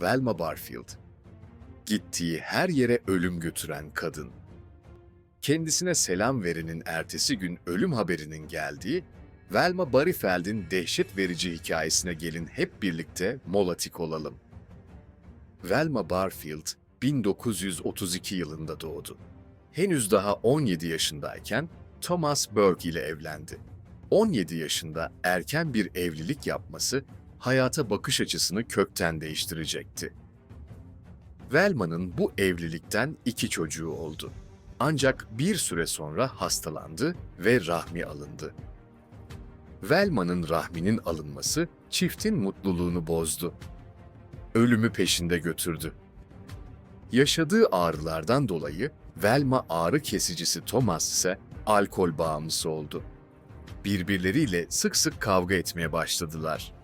Velma Barfield. Gittiği her yere ölüm götüren kadın. Kendisine selam verenin ertesi gün ölüm haberinin geldiği Velma Barfields'in dehşet verici hikayesine gelin hep birlikte molatik olalım. Velma Barfield 1932 yılında doğdu. Henüz daha 17 yaşındayken Thomas Burke ile evlendi. 17 yaşında erken bir evlilik yapması hayata bakış açısını kökten değiştirecekti. Velma'nın bu evlilikten iki çocuğu oldu. Ancak bir süre sonra hastalandı ve rahmi alındı. Velma'nın rahminin alınması çiftin mutluluğunu bozdu. Ölümü peşinde götürdü. Yaşadığı ağrılardan dolayı Velma ağrı kesicisi Thomas ise alkol bağımlısı oldu. Birbirleriyle sık sık kavga etmeye başladılar.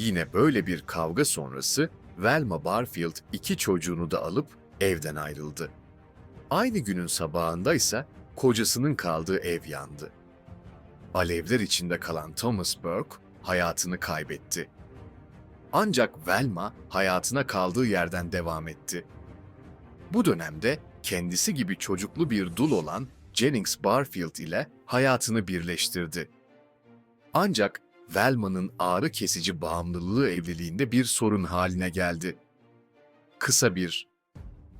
Yine böyle bir kavga sonrası Velma Barfield iki çocuğunu da alıp evden ayrıldı. Aynı günün sabahında ise kocasının kaldığı ev yandı. Alevler içinde kalan Thomas Burke hayatını kaybetti. Ancak Velma hayatına kaldığı yerden devam etti. Bu dönemde kendisi gibi çocuklu bir dul olan Jennings Barfield ile hayatını birleştirdi. Ancak Velma'nın ağrı kesici bağımlılığı evliliğinde bir sorun haline geldi. Kısa bir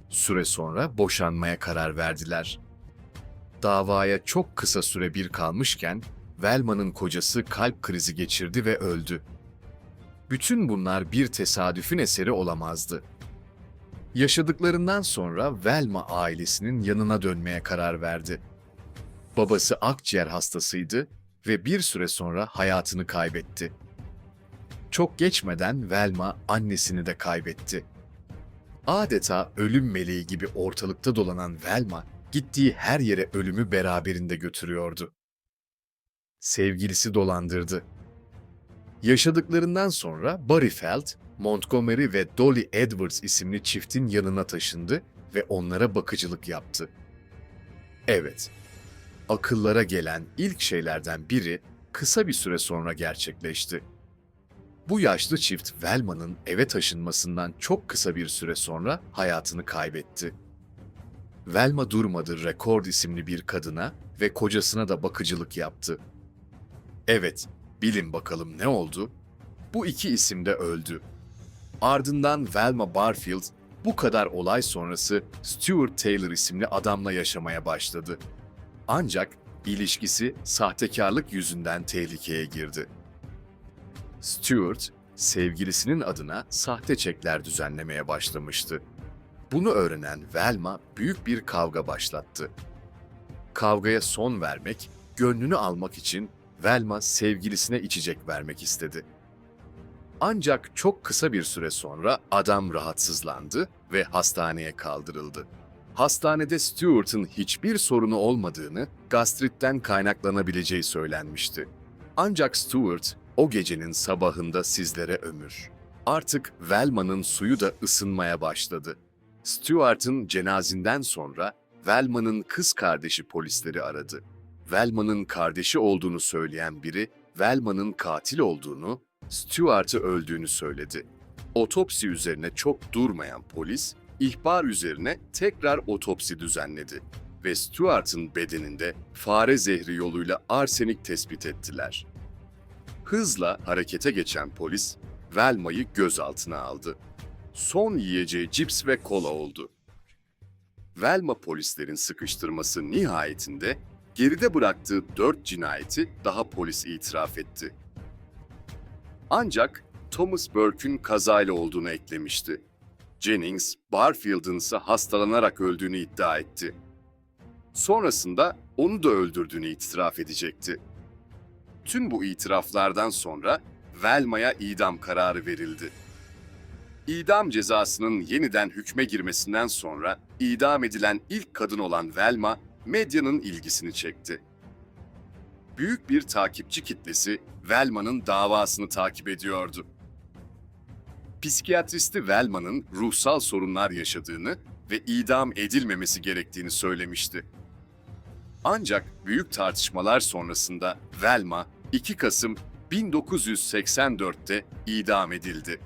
süre sonra boşanmaya karar verdiler. Davaya çok kısa süre bir kalmışken Velma'nın kocası kalp krizi geçirdi ve öldü. Bütün bunlar bir tesadüfün eseri olamazdı. Yaşadıklarından sonra Velma ailesinin yanına dönmeye karar verdi. Babası akciğer hastasıydı ve bir süre sonra hayatını kaybetti. Çok geçmeden Velma annesini de kaybetti. Adeta ölüm meleği gibi ortalıkta dolanan Velma, gittiği her yere ölümü beraberinde götürüyordu. Sevgilisi dolandırdı. Yaşadıklarından sonra Barryfeld, Montgomery ve Dolly Edwards isimli çiftin yanına taşındı ve onlara bakıcılık yaptı. Evet, akıllara gelen ilk şeylerden biri kısa bir süre sonra gerçekleşti. Bu yaşlı çift Velma'nın eve taşınmasından çok kısa bir süre sonra hayatını kaybetti. Velma durmadı Record isimli bir kadına ve kocasına da bakıcılık yaptı. Evet, bilin bakalım ne oldu? Bu iki isim de öldü. Ardından Velma Barfield bu kadar olay sonrası Stuart Taylor isimli adamla yaşamaya başladı. Ancak ilişkisi sahtekarlık yüzünden tehlikeye girdi. Stuart, sevgilisinin adına sahte çekler düzenlemeye başlamıştı. Bunu öğrenen Velma büyük bir kavga başlattı. Kavgaya son vermek, gönlünü almak için Velma sevgilisine içecek vermek istedi. Ancak çok kısa bir süre sonra adam rahatsızlandı ve hastaneye kaldırıldı. Hastanede Stewart'ın hiçbir sorunu olmadığını, gastritten kaynaklanabileceği söylenmişti. Ancak Stewart o gecenin sabahında sizlere ömür. Artık Velma'nın suyu da ısınmaya başladı. Stewart'ın cenazinden sonra Velma'nın kız kardeşi polisleri aradı. Velma'nın kardeşi olduğunu söyleyen biri, Velma'nın katil olduğunu, Stewart'ı öldüğünü söyledi. Otopsi üzerine çok durmayan polis, ihbar üzerine tekrar otopsi düzenledi ve Stewart'ın bedeninde fare zehri yoluyla arsenik tespit ettiler. Hızla harekete geçen polis, Velma'yı gözaltına aldı. Son yiyeceği cips ve kola oldu. Velma polislerin sıkıştırması nihayetinde geride bıraktığı dört cinayeti daha polis itiraf etti. Ancak Thomas Burke'ün kazayla olduğunu eklemişti. Jennings, Barfield'ın ise hastalanarak öldüğünü iddia etti. Sonrasında onu da öldürdüğünü itiraf edecekti. Tüm bu itiraflardan sonra Velma'ya idam kararı verildi. İdam cezasının yeniden hükme girmesinden sonra idam edilen ilk kadın olan Velma, medyanın ilgisini çekti. Büyük bir takipçi kitlesi Velma'nın davasını takip ediyordu. Psikiyatristi Velma'nın ruhsal sorunlar yaşadığını ve idam edilmemesi gerektiğini söylemişti. Ancak büyük tartışmalar sonrasında Velma 2 Kasım 1984'te idam edildi.